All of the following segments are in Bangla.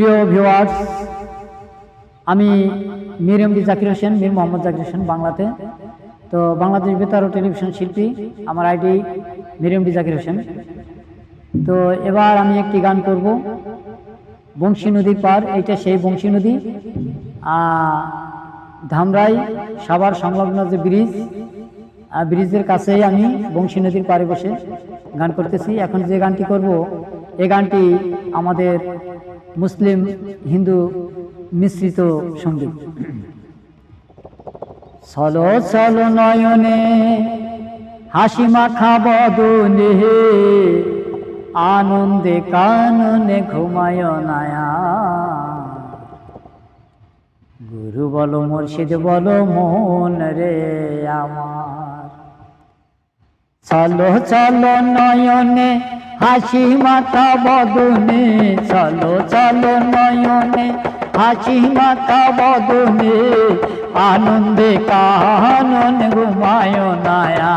প্রিয় ভিউয়ার্স আমি মীর এমডি জাকির হোসেন, মীর মোহাম্মদ জাকির হোসেন বাংলাতে। তো বাংলাদেশ বেতার ও টেলিভিশন শিল্পী, আমার আইডি মীর এমডি জাকির হোসেন। তো এবার আমি একটি গান করব। বংশী নদীর পার, এইটা সেই বংশী নদী। ধামরাই সাভার সংলগ্ন যে ব্রিজ ব্রিজের কাছেই আমি বংশী নদীর পাড়ে বসে গান করতেছি। এখন যে গানটি করব, এ গানটি আমাদের মুসলিম হিন্দু মিশ্রিত সংগীত। চলো চলো নয়নে হাসি মাখা বদনে আনন্দে কাননে ঘুমায় নায়া। গুরু বলো, মুর্শিদ বলো, মন রে আমার। চলো চলো নয়নে হাসি মাথা বদনে, চলো চলো নয়নে। হাসি মাথা বদনে, আনন্দে কানন ঘুমায় নায়া।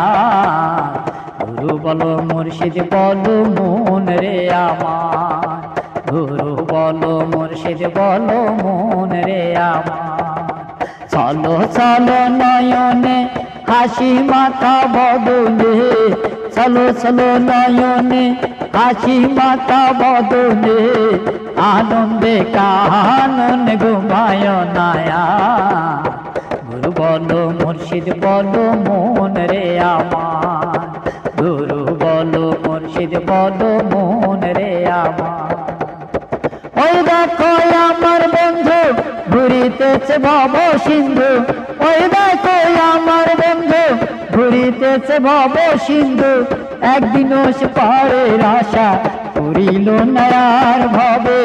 গুরু বলো, মুর্শিদ বলো, মন রে আমার। গুরু বলো, মুর্শিদ বলো, মন রে আমার। চলো চলো নয়নে, হাসি মাথা বদলে চলো নয়নে, হাসি মাথা বদলে আনন্দে কানন ঘুমায় নায়া। গুরু বলো, মুর্শিদ বলো, মন রে আমার। গুরু বলো, মুর্শিদ বলো, মন রে আমার। ওই দেখো আমার বন্ধু, ঘুরিতেছে ভব সিন্ধু। ওই দেখো আমার বন্ধু ঘুরিতেছে ভব সিন্ধু। একদিন সে পাড়ের আশা পুরিল নয়ার ভবে।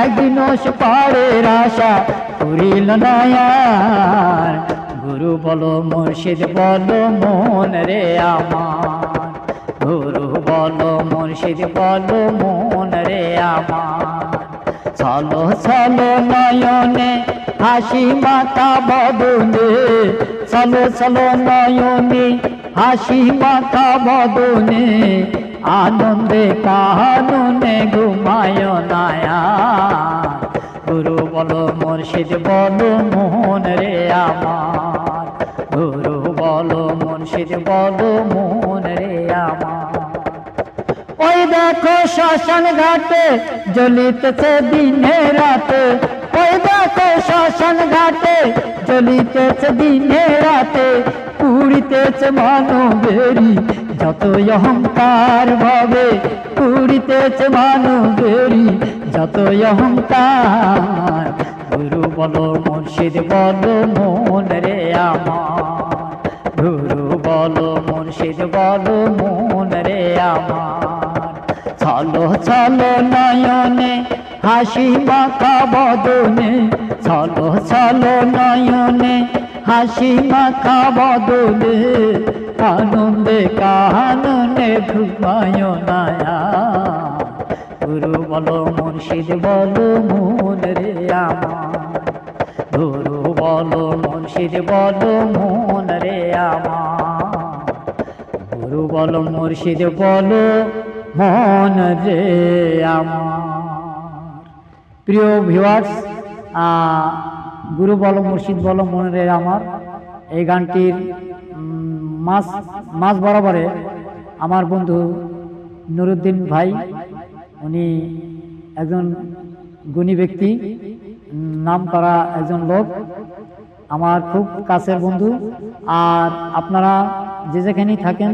একদিন সে পাড়ের আশা পুরিল নয়ার। গুরু বলো মুর্শিদ, বলো মন রে আমার। গুরু বলো মুর্শিদ, বলো মন রে আমার। চলো চলো নয়নে, হাসি মাথা বদনে। চলো চলো নয়নে, হাসি মাথা বদনে। আনন্দে কাননে ঘুমায় নায়া। গুরু বলো, মুর্শিদ বলো, মোহন রে আমার। গুরু বলো, মুর্শিদ বলো, মোহন দেখো শ্মশান ঘাটে, জ্বলিতেছে দিনে রাতে। ওই দেখো শ্মশান ঘাটে, জ্বলিতেছে দিনে রাতে। পুরিতেছে মানবেরি যত অহংকার ভাবে পুরিতেছে মানবেরি যত অহংকার। গুরু বলো মুর্শিদ বলো মন রে আমার। গুরু বলো মুর্শিদ বলো মন রে আমার। চলো চলো নয়নে, হাসি মাখা বদনে। চলো চলো নয়নে, হাসি মাখা বদনে। আনন্দে কাননে ঘুমায় নায়া গুরু বলো, মুর্শিদ বলো, মন রে আমার। গুরু বলো, মুর্শিদ বলো, মন রে আমার। গুরু বলো, মুর্শিদ বলো মন রে প্রিয় ভিওয়ার্স গুরু বলো, মুর্শিদ বলো, মন রে আমার, এই গানটির মাস মাস বরাবরে আমার বন্ধু নুরুদ্দিন ভাই, উনি একজন গুণী ব্যক্তি, নাম করা একজন লোক, আমার খুব কাছের বন্ধু। আর আপনারা যে যেখানেই থাকেন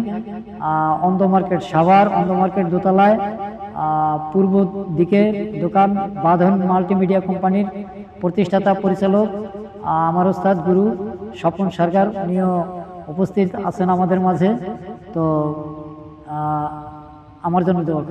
অন্ধ মার্কেট সাভার, অন্ধ মার্কেট দোতলায় পূর্ব দিকে দোকান বাঁধন মাল্টিমিডিয়া কোম্পানির প্রতিষ্ঠাতা পরিচালক আমার ওস্তাদ গুরু স্বপন সরকার উনিও উপস্থিত আছেন আমাদের মাঝে। তো আমার জন্য দেওয়া